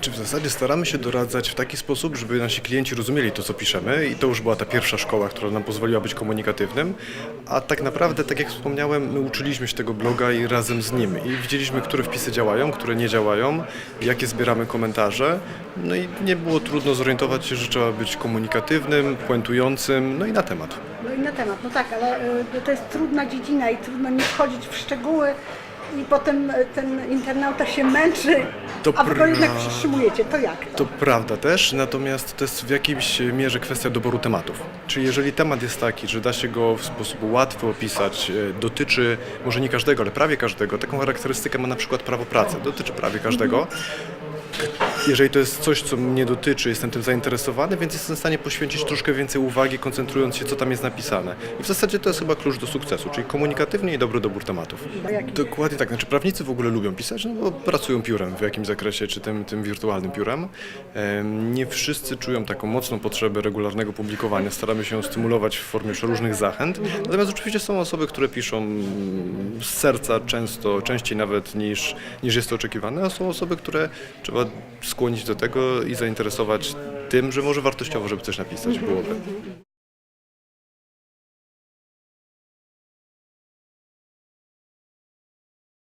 Czy w zasadzie staramy się doradzać w taki sposób, żeby nasi klienci rozumieli to, co piszemy? I to już była ta pierwsza szkoła, która nam pozwoliła być komunikatywnym, a tak naprawdę, tak jak wspomniałem, my uczyliśmy się tego bloga i razem z nim. I widzieliśmy, które wpisy działają, które nie działają, jakie zbieramy komentarze, no i nie było trudno zorientować się, że trzeba być komunikatywnym, puentującym, no i na temat. No i na temat, no tak, ale y, to jest trudna dziedzina i trudno nie wchodzić w szczegóły i potem y, ten internauta się męczy, To a wy go jednak przytrzymujecie. To jak to? To prawda też, natomiast to jest w jakiejś mierze kwestia doboru tematów. Czyli jeżeli temat jest taki, że da się go w sposób łatwy opisać, e, dotyczy może nie każdego, ale prawie każdego, taką charakterystykę ma na przykład prawo pracy, dotyczy prawie każdego. Jeżeli to jest coś, co mnie dotyczy, jestem tym zainteresowany, więc jestem w stanie poświęcić troszkę więcej uwagi, koncentrując się, co tam jest napisane. I w zasadzie to jest chyba klucz do sukcesu, czyli komunikatywnie i dobry dobór tematów. Dokładnie tak. Znaczy prawnicy w ogóle lubią pisać, no bo pracują piórem w jakimś zakresie, czy tym, tym wirtualnym piórem. Em, Nie wszyscy czują taką mocną potrzebę regularnego publikowania. Staramy się ją stymulować w formie różnych zachęt. Natomiast oczywiście są osoby, które piszą mm, z serca często, częściej nawet niż, niż jest to oczekiwane, a są osoby, które trzeba skłonić do tego i zainteresować tym, że może wartościowo, żeby coś napisać byłoby.